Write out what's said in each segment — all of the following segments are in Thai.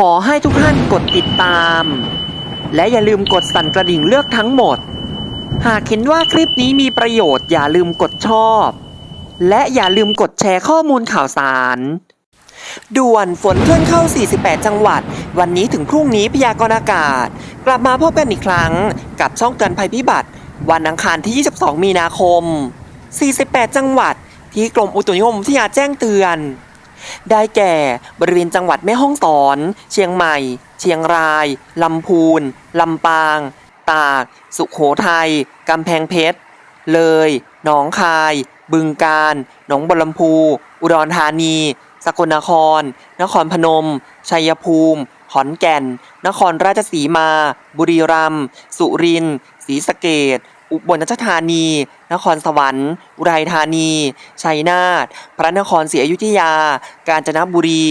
ขอให้ทุกท่านกดติดตาม และอย่าลืมกดสั่นกระดิ่งเลือกทั้งหมด หากเห็นว่าคลิปนี้มีประโยชน์อย่าลืมกดชอบ และอย่าลืมกดแชร์ข้อมูลข่าวสารด่วนฝนเคลื่อนเข้า 48 จังหวัด วันนี้ถึงพรุ่งนี้พยากรณ์อากาศ กลับมาพบกันอีกครั้ง กับช่องเตือนภัยพิบัติ วันอังคารที่ 22 มีนาคม 48 จังหวัด ที่กรมอุตุนิยมวิทยาแจ้งเตือน ได้แก่บริเวณจังหวัดแม่ฮ่องสอน เชียงใหม่ เชียงราย ลำพูน ลำปาง ตาก สุขโขทัย กำแพงเพชร เลย หนองคาย บึงกาฬ หนองบัวลำพู อุดรธานี สกลนคร นครพนม ชัยภูมิ ขอนแก่น นครราชสีมา บุรีรัมย์ สุรินทร์ ศรีสะเกษ อุบลราชธานี นครสวรรค์ อุทัยธานี ชัยนาท พระนครศรีอยุธยา กาญจนบุรี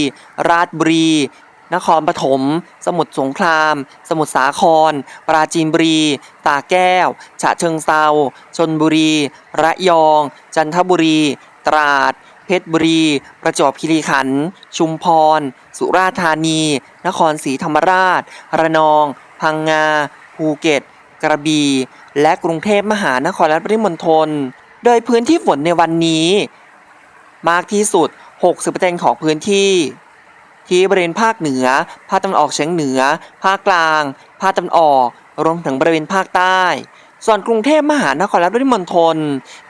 ราชบุรี นครปฐม สมุทรสงคราม สมุทรสาคร ปราจีนบุรี ตาแก้ว ฉะเชิงเซาชนบุรี ระยอง จันทบุรี ตราด เพชรบุรี ประจวบคีรีขันธ์ ชุมพร สุราษฎร์ธานี นครศรีธรรมราช ระนอง พังงา ภูเก็ต กระบี่ และกรุงเทพมหานครและปริมณฑล โดยพื้นที่ฝนในวันนี้ มากที่สุด 60%ของพื้นที่ ที่บริเวณภาคเหนือ ภาคตะวันออกเฉียงเหนือ ภาคกลาง ภาคตะวันออก รวมถึงบริเวณภาคใต้ ส่วนกรุงเทพมหานครและปริมณฑล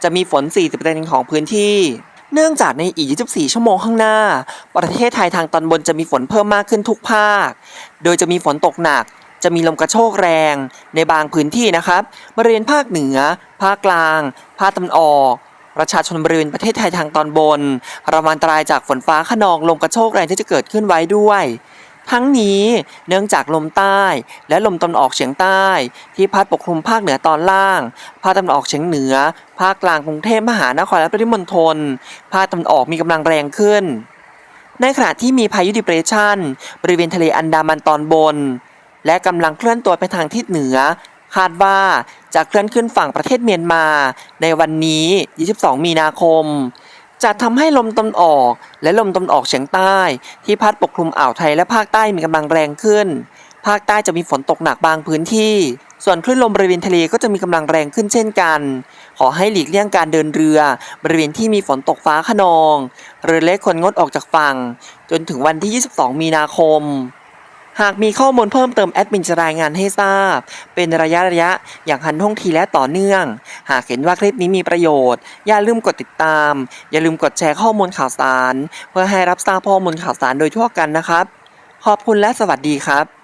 จะมีฝน 40%ของพื้นที่เนื่องจากในอีก 24 ชั่วโมงข้างหน้า ประเทศไทยทางตอนบนจะมีฝนเพิ่มมากขึ้นทุกภาค โดยจะมีฝนตกหนัก จะมีลมกระโชกแรงในบางพื้นที่นะครับ บริเวณภาคเหนือ ภาคกลาง ภาคตะวันออกประชาชนบริเวณประเทศไทยทางตอนบนระวังอันตรายจากฝนฟ้าขนองลมกระโชกแรงที่จะเกิดขึ้นไว้ด้วย ทั้งนี้เนื่องจากลมใต้ และลมตะวันออกเฉียงใต้ ที่พัดปกคลุมภาคเหนือตอนล่าง ภาคตะวันออกเฉียงเหนือ ภาคกลางกรุงเทพมหานครและปริมณฑลภาคตะวันออกมีกำลังแรงขึ้น ในขณะที่มีพายุดิเปรชันบริเวณทะเลอันดามันตอนบน และกำลังเคลื่อนตัวไปทางทิศเหนือ คาดว่าจะเคลื่อนขึ้นฝั่งประเทศเมียนมา ในวันนี้ 22 มีนาคม จะทำให้ลมตะวันออก และลมตะวันออกเฉียงใต้ ที่พัดปกคลุมอ่าวไทยและภาคใต้มีกำลังแรงขึ้น ภาคใต้จะมีฝนตกหนักบางพื้นที่ ส่วนคลื่นลมบริเวณทะเลก็จะมีกำลังแรงขึ้นเช่นกัน ขอให้หลีกเลี่ยงการเดินเรือบริเวณที่มีฝนตกฟ้าขนอง เรือเล็กควรงดออกจากฝั่ง จนถึงวันที่ 22 มีนาคม หากมีข้อมูลเพิ่มเติมแอดมินจะรายงานให้ทราบ เป็นระยะระยะอย่างทันท่วงทีและต่อเนื่อง หากเห็นว่าคลิปนี้มีประโยชน์ อย่าลืมกดติดตาม อย่าลืมกดแชร์ข้อมูลข่าวสาร เพื่อให้รับทราบข้อมูลข่าวสารโดยทั่วกันนะครับ ขอบคุณและสวัสดีครับ